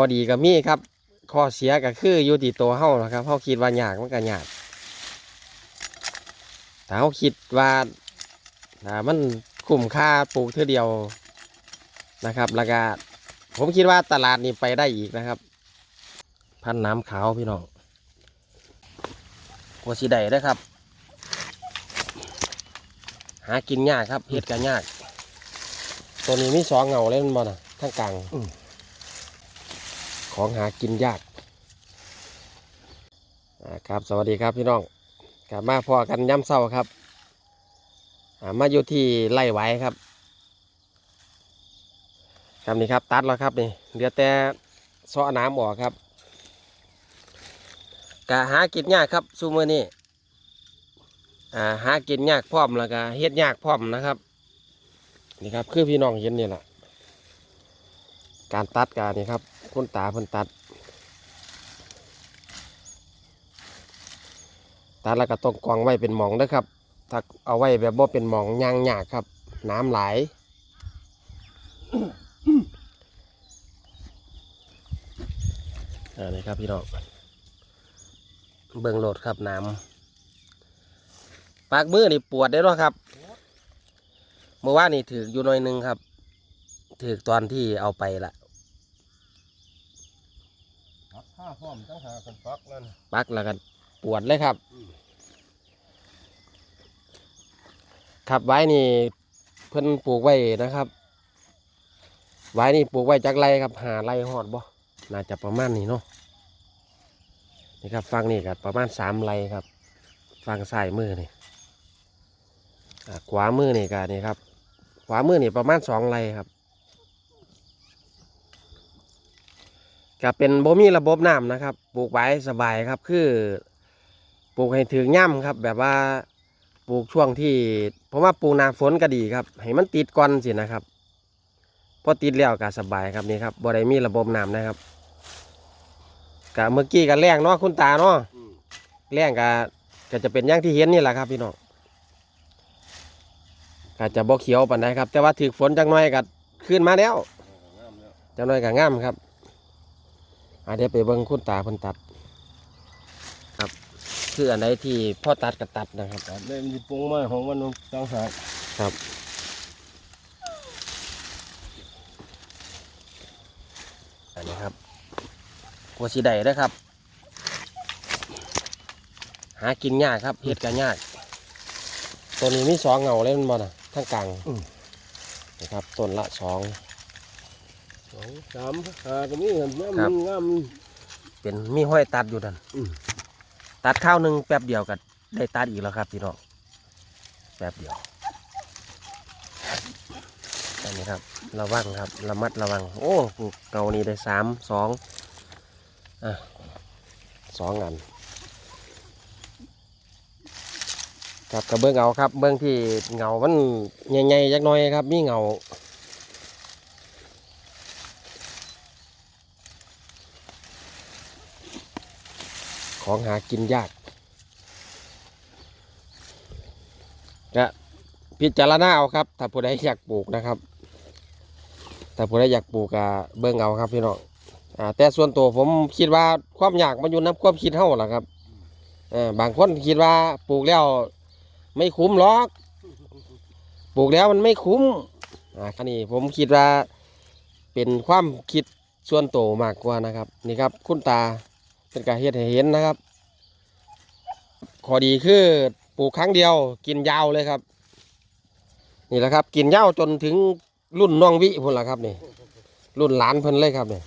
อดีก็มีครับ ข้อเสียก็คืออยู่ที่ตัวเฮานะครับเฮาคิดว่ายากมันก็ยากแต่เฮาคิดว่าอ่ามันคุ้มค่าปลูกเท่อเดียวนะครับแล้วก็ผมคิดว่าตลาดนี้ไปได้อีกนะครับ พันน้ำขาวพี่น้องกัวสีใดได้อครับ หากินยากครับเห็ดกันยาก ตัวนี้มีสองเงาเลยมันบ่นะทั้งกลางอื ของหากินยากครับสวัสดีครับพี่น้องกลับมาพอกันย้ำเศร้าครับมาอยู่ที่ไร่ไหวครับครับนี่ครับตัดแล้วครับนี่เหลือแต่เสาะน้ำออกครับกะหากินยากครับซูเมือนี่หากินยากพร้อมแล้วก็เฮ็ดยากพร้อมนะครับนี่ครับคือพี่น้องเห็นนี่แหละการตัดการนี่ครับ คุณตาเพิ่นตัด ตัดแล้วก็ต้องกองไว้เป็นหมองเด้อครับถ้าเอาไว้แบบบ่เป็นหมองยางหยากครับ น้ำไหลอ่านี่ครับพี่น้องเบิ่งโหลดครับน้ำปากมือนี่ปวดได้หรอครับ เมื่อวานนี่ถืออยู่หน่อยนึงครับ ถือตอนที่เอาไปละ ปัก ผ้าพร้อมตั้งหากันปักนั่นปักแล้วกันปวดเลยครับ ครับไว้นี่เพิ่นปลูกไว้นะครับ ไว้นี่ปลูกไว้จากไรครับหาไรหอดบ่น่าจะประมาณนี้เนาะนี่ครับฟังนี่ครับประมาณสามไรครับ ฟังซ้ายมือนี่ขวามือนี่ก็นี่ครับ ขวามือนี่ประมาณสองไรครับ ก็เป็นบ่มีระบบน้ำนะครับ ปลูกไว้สบายครับ คือ ปลูกให้ถึงย่ำครับ แบบว่าปลูกช่วงที่ผมว่าปลูกนาฝนก็ดีครับ ให้มันติดก่อนสินะครับพอติดแล้วก็สบายครับนี่ครับบ่ได้มีระบบน้ำนะครับกะเมื่อกี้ก็แรงเนาะคุณตาเนาะแรงก็ก็จะเป็นอย่างที่เห็นนี่แหละครับ พี่น้องก็จะบ่เขียวปานใดครับ แต่ว่าถึกฝนจังน้อยก็ขึ้นมาแล้วจังน้อยก็ง่ามครับ อะเดี๋ยวไปเบิ่งคุณตาเพิ่นตัด ครับ คืออันไหนที่พ่อตัดก็ตัดนะครับตัดเลยมันจะปรุงมาของมันตั้งหากครับอันนี้ครับกัวสีใดนะครับ หากินยากครับเห็ดกันยากตัวนี้มีสองเงาเลยมันบ่นะทั้งกลางนะครับต้นละสอง สองสามหาก็มีเงินครังาบมงาม เป็นมีห้อยตัดอยู่ดันอืม ตัดข้าวหนึ่งแป๊บเดียวก็ได้ตัดอีกแล้วครับพี่น้องแป๊บเดียวอันนี้ครับระวังครับระมัดระวัง โอ้ปลูกเกานี้ได้สามสองอะสองอันครับกระเบื้องเอาครับ เบื้องที่เงามันใหญ่ๆจักหน้อยครับ มีเงา ของหากินยากก็พิจารณาเอาครับ ถ้าผู้ใดอยากปลูกนะครับ ถ้าผู้ใดอยากปลูกก็เบิ่งเอาครับพี่น้องอ่าแต่ส่วนตัวผมคิดว่าความอยากมันอยู่น้ำความคิดเท่าล่ะครับบางคนคิดว่าปลูกแล้วไม่คุ้มหรอก ปลูกแล้วมันไม่คุ้มอ่าคันนี้ผมคิดว่าเป็นความคิดส่วนตัวมากกว่านะครับ นี่ครับคุณตา เป็นการเฮ็ดเห็นนะครับ ข้อดีคือปลูกครั้งเดียวกินยาวเลยครับ นี่แหละครับ กินยาวจนถึงรุ่นน้องวิพุ่นละครับนี่ รุ่นหลานเพิ่นเลยครับนี่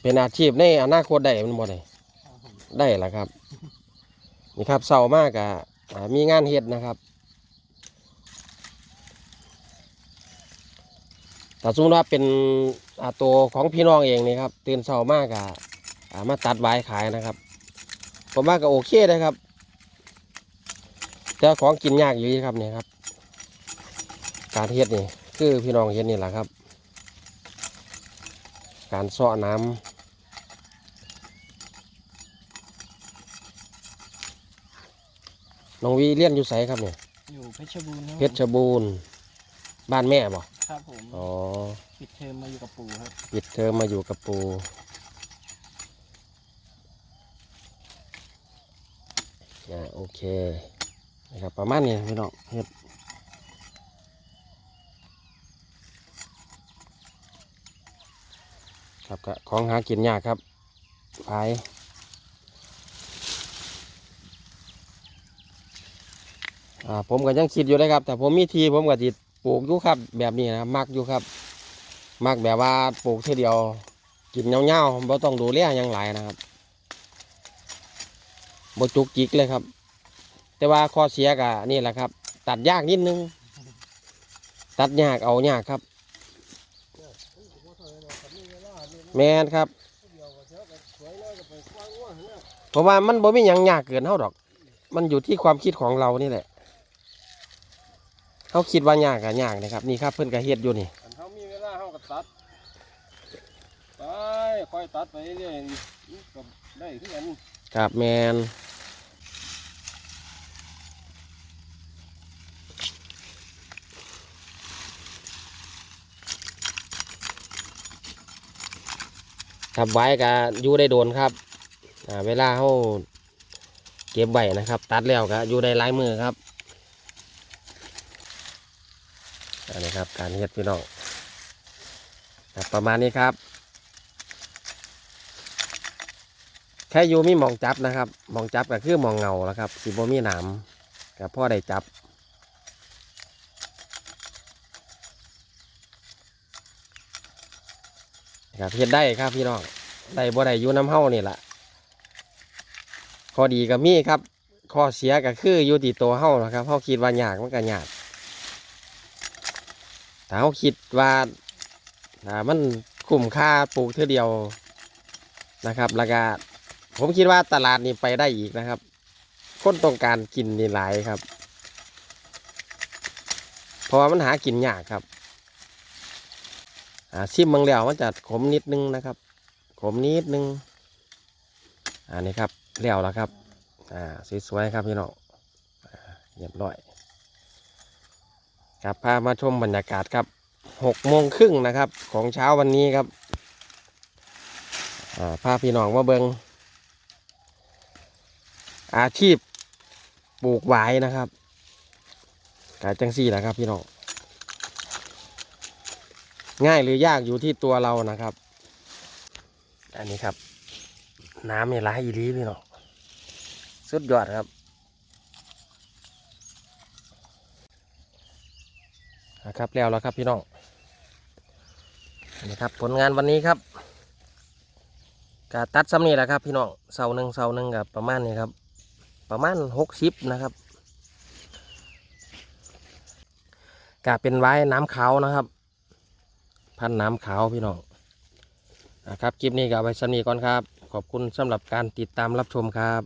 เป็นอาชีพในอนาคตได้มันบ่ได้ได้ละครับ นี่ครับเศร้ามากอะอ่ามีงานเฮ็ดนะครับ แต่สมมติว่าเป็นอ่าตัวของพี่น้องเองนี่ครับตื่นเช้ามากอะอ่ามาตัดไว้ขายนะครับ ผมว่าก็โอเคนะครับ แต่ของกินยากอยู่ดีครับเนี่ยครับ การเฮ็ดนี่คือพี่น้องเฮ็ดนี่แหละครับ การเสาะน้ำน้องวีเลี้ยนอยู่ไสครับเนี่ยอยู่เพชรบูรณ์เพชรบูรณ์บ้านแม่บ่ ครับผมอ๋อปิดเทอมมาอยู่กับปู่ครับปิดเทอมมาอยู่กับปูอ่าโอเคนะครับประมาณนี้พี่น้องเฮ็ดครับก็ของหากินยากครับไปอ่าผมก็ยังคิดอยู่เลยครับแต่ผมมีทีผมก็จิ ปลูกอยู่ครับ แบบนี้นะมักอยู่ครับ มักแบบว่าปลูกทีเดียวกินเงาๆบ่ต้องดูแลหยังหลายนะครับบ่จุกจิกเลยครับ แต่ว่าข้อเสียก็นี่แหละครับ ตัดยากนิดนึง ตัดยากเอายากครับ แมนครับ เพราะว่ามันบ่มีหยังยากเกินเท่าดอก มันอยู่ที่ความคิดของเรานี่แหละ เขาคิดว่ายากก็ยากนะครับนี่ครับเพิ่นก็เฮ็ดอยู่นี่อันเขามีเวลาเขาก็ตัดไปค่อยตัดไปเรื่อยๆมันก็ได้ขึ้นกันครับแมนครับไว้ก็อยู่ได้โดนครับอ่าเวลาเขาเก็บใบนะครับ ตัดแล้วก็อยู่ได้หลายมือครับอั นนี้ครับ การเฮ็ดพี่น้องประมาณนี้ครับ แค่อยู่มีหมองจับนะครับหมองจับก็คือหมองเงาแล้วครับสิบ่มีหนามกับพ่อได้จับครับเฮ็ดได้ครับพี่น้องได้บ่ได้อยู่น้ำเฮานี่แหละข้อดีก็มีครับ ข้อเสียก็คืออยู่ที่ตัวเฮานะครับเฮาคิดว่ายากมันก็ยาก ถ้าเฮาคิดว่ามันคุ้มค่าปลูกเท่อเดียวนะครับแล้วก็ผมคิดว่าตลาดนี้ไปได้อีกนะครับ คนต้องการกินนี่หลายครับ เพราะว่ามันหากินยากครับชิมบางแล้วมันจะขมนิดนึงนะครับ ขมนิดนึงอันนี้ครับแล้วแล้วครับ อ่าสวยๆครับพี่น้องอ่าเรียบร้อย ครับพามาชมบรรยากาศครับหกโมงครึ่งนะครับ ของเช้าวันนี้ครับอ่าพาพี่น้องมาเบิงอาชีพปลูกหวายนะครับกายจังซี่แหละครับพี่น้องง่ายหรือยากอยู่ที่ตัวเรานะครับ อันนี้ครับ น้ำนี่ร้ายอีหลีพี่น้องสุดยอดครับ นะครับแล้วแล้วครับพี่น้องนี่ครับผลงานวันนี้ครับกาตัดซ้ำนี่แหละครับ พี่น้องเสาหนึ่งเสาหนึ่งกับประมาณนี้ครับ ประมาณหกสิบนะครับกาเป็นไว้น้ำขาวนะครับ พันน้ำขาวพี่น้องนะครับคลิปนี้ก็เอาไว้สำนีก่อนครับ ขอบคุณสำหรับการติดตามรับชมครับ